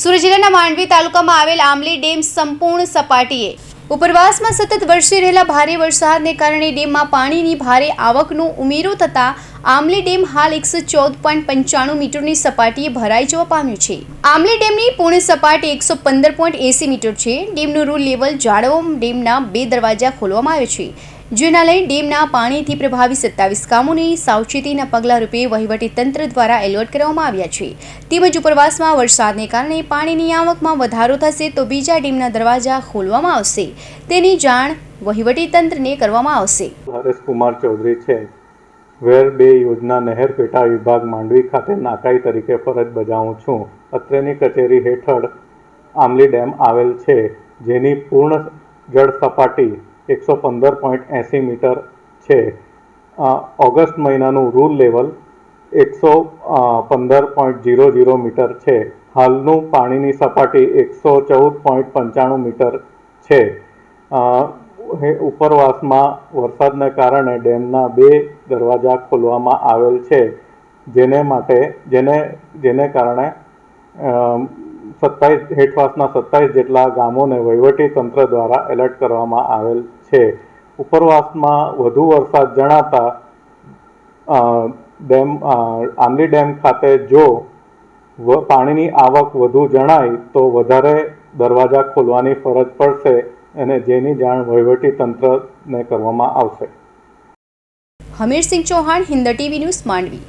સુરત જિલ્લાના માંડવી તાલુકામાં આવેલ આમલી ડેમ સંપૂર્ણ સપાટીએ. ઉપરવાસમાં સતત વરસી રહેલા ભારે વરસાદને કારણે ડેમમાં પાણીની ભારે આવકનો ઉમેરો થતાં આમલી ડેમ હાલ એકસો ચૌદ પોઈન્ટ પંચાણું મીટરની સપાટીએ ભરાઈ જવા પામ્યું છે. આમલી ડેમની પૂર્ણ સપાટી એકસો પંદર પોઈન્ટ એસી મીટર છે. ડેમનું રૂલ લેવલ જાળવવા ડેમના બે દરવાજા ખોલવામાં આવ્યો છે. જેના લઈ ડેમના પાણીથી પ્રભાવિત સત્તાવીસ ગામોને સાવચેતીના પગલાં રૂપે વહીવટી તંત્ર દ્વારા એલર્ટ કરવામાં આવ્યા છે. તેમજ ઉપરવાસમાં વરસાદને કારણે પાણીની આવકમાં વધારો થશે તો બીજા ડેમના દરવાજા ખોલવામાં આવશે. તેની જાણ વહીવટી તંત્રને કરવામાં આવશે. હરેશ કુમાર ચૌધરી છે. વેર બે યોજના નહેર પેટા વિભાગ માંડવી ખાતે નાકાઈ તરીકે ફરજ બજાવું છું. અત્રેની કચેરી હેઠળ આમલી ડેમ આવેલ છે. જેની પૂર્ણ જળ સપાટી એકસો પંદર પોઈન્ટ એંસી મીટર છે. ઓગસ્ટ મહિનાનું રૂલ લેવલ એકસો પંદર પોઈન્ટ ઝીરો ઝીરો મીટર છે. હાલનું પાણીની સપાટી એકસો ચૌદ પોઈન્ટ પંચાણું મીટર છે. ઉપરવાસમાં વરસાદને કારણે ડેમના બે દરવાજા ખોલવામાં આવેલ છે. જેને માટે, જેને જેને કારણે સત્તાવીસ હેઠવાસના સત્તાવીસ જેટલા ગામોને વહીવટી દ્વારા એલર્ટ કરવામાં આવેલ છે. ઉપરવાસમાં વધુ વરસાદ જણાતા ડેમ આંબલી ડેમ ખાતે જો પાણીની આવક વધુ જણાય તો વધારે દરવાજા ખોલવાની ફરજ પડશે અને જેની જાણ વહીવટી તંત્રને કરવામાં આવશે. Hamirsinh Chauhan, Hind TV news Mandvi.